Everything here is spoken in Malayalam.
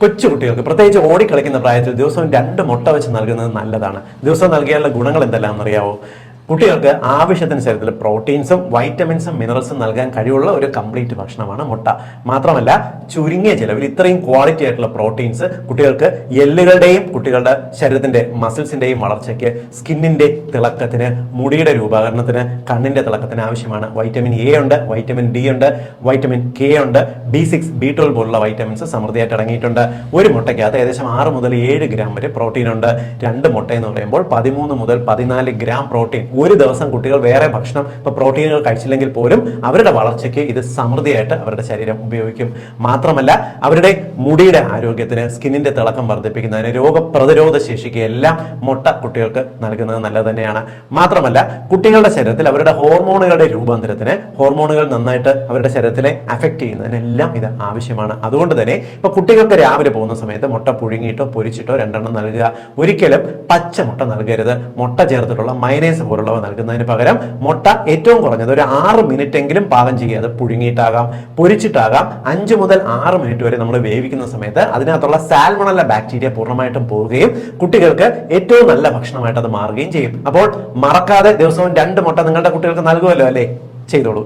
കൊച്ചു കുട്ടികൾക്ക് പ്രത്യേകിച്ച് ഓടിക്കളിക്കുന്ന പ്രായത്തിൽ ദിവസവും രണ്ട് മുട്ട വെച്ച് നൽകുന്നത് നല്ലതാണ്. ദിവസം നൽകിയാലുള്ള ഗുണങ്ങൾ എന്തെല്ലാം അറിയാവോ കുട്ടികൾക്ക് ആവശ്യത്തിന് ശരീരത്തിൽ പ്രോട്ടീൻസും വൈറ്റമിൻസും മിനറൽസും നൽകാൻ കഴിവുള്ള ഒരു കംപ്ലീറ്റ് ഭക്ഷണമാണ് മുട്ട. മാത്രമല്ല ചുരുങ്ങിയ ചിലവിൽ ഇത്രയും ക്വാളിറ്റി ആയിട്ടുള്ള പ്രോട്ടീൻസ് കുട്ടികൾക്ക് എല്ലുകളുടെയും കുട്ടികളുടെ ശരീരത്തിന്റെ മസിൽസിന്റെയും വളർച്ചയ്ക്ക് സ്കിന്നിന്റെ തിളക്കത്തിന് മുടിയുടെ രൂപകരണത്തിന് കണ്ണിന്റെ തിളക്കത്തിന് ആവശ്യമാണ്. വൈറ്റമിൻ എ ഉണ്ട് വൈറ്റമിൻ ഡി ഉണ്ട് വൈറ്റമിൻ കെ ഉണ്ട് ബി സിക്സ് ബി ട്വൽവ് പോലുള്ള വൈറ്റമിൻസ് സമൃദ്ധിയായിട്ട് അടങ്ങിയിട്ടുണ്ട്. ഒരു മുട്ടയ്ക്കകത്ത് ഏകദേശം ആറ് മുതൽ ഏഴ് ഗ്രാം വരെ പ്രോട്ടീൻ ഉണ്ട്. രണ്ട് മുട്ട എന്ന് പറയുമ്പോൾ പതിമൂന്ന് മുതൽ പതിനാല് ഗ്രാം പ്രോട്ടീൻ ഒരു ദിവസം കുട്ടികൾ വേറെ ഭക്ഷണം ഇപ്പൊ പ്രോട്ടീനുകൾ കഴിച്ചില്ലെങ്കിൽ പോലും അവരുടെ വളർച്ചയ്ക്ക് ഇത് സമൃദ്ധിയായിട്ട് അവരുടെ ശരീരം ഉപയോഗിക്കും. മാത്രമല്ല അവരുടെ മുടിയുടെ ആരോഗ്യത്തിന് സ്കിന്നിന്റെ തിളക്കം വർദ്ധിപ്പിക്കുന്നതിന് രോഗപ്രതിരോധ ശേഷിക്ക് എല്ലാം മുട്ട കുട്ടികൾക്ക് നൽകുന്നത് നല്ലത് തന്നെയാണ്. മാത്രമല്ല കുട്ടികളുടെ ശരീരത്തിൽ അവരുടെ ഹോർമോണുകളുടെ രൂപാന്തരത്തിന് ഹോർമോണുകൾ നന്നായിട്ട് അവരുടെ ശരീരത്തിലെ അഫക്റ്റ് ചെയ്യുന്നതിനെല്ലാം ഇത് ആവശ്യമാണ്. അതുകൊണ്ട് തന്നെ ഇപ്പൊ കുട്ടികൾക്ക് രാവിലെ പോകുന്ന സമയത്ത് മുട്ട പുഴുങ്ങിയിട്ടോ പൊരിച്ചിട്ടോ രണ്ടെണ്ണം നൽകുക. ഒരിക്കലും പച്ച മുട്ട നൽകരുത്. മുട്ട ചേർത്തിട്ടുള്ള മൈനേസ് പോലുള്ളവ നൽകുന്നതിന് പകരം മുട്ട ഏറ്റവും കുറഞ്ഞത് ഒരു ആറ് മിനിറ്റ് എങ്കിലും പാകം ചെയ്യുക. അത് പുഴുങ്ങിയിട്ടാകാം പൊരിച്ചിട്ടാകാം. അഞ്ച് മുതൽ ആറ് മിനിറ്റ് വരെ നമ്മൾ വേവിക്കുന്ന സമയത്ത് അതിനകത്തുള്ള സാൽമണല്ല ബാക്ടീരിയ പൂർണമായിട്ടും പോവുകയും കുട്ടികൾക്ക് ഏറ്റവും നല്ല ഭക്ഷണമായിട്ട് അത് മാറുകയും ചെയ്യും. അപ്പോൾ മറക്കാതെ ദിവസവും രണ്ട് മുട്ട നിങ്ങളുടെ കുട്ടികൾക്ക് നൽകുമല്ലോ അല്ലേ? ചെയ്തോളൂ.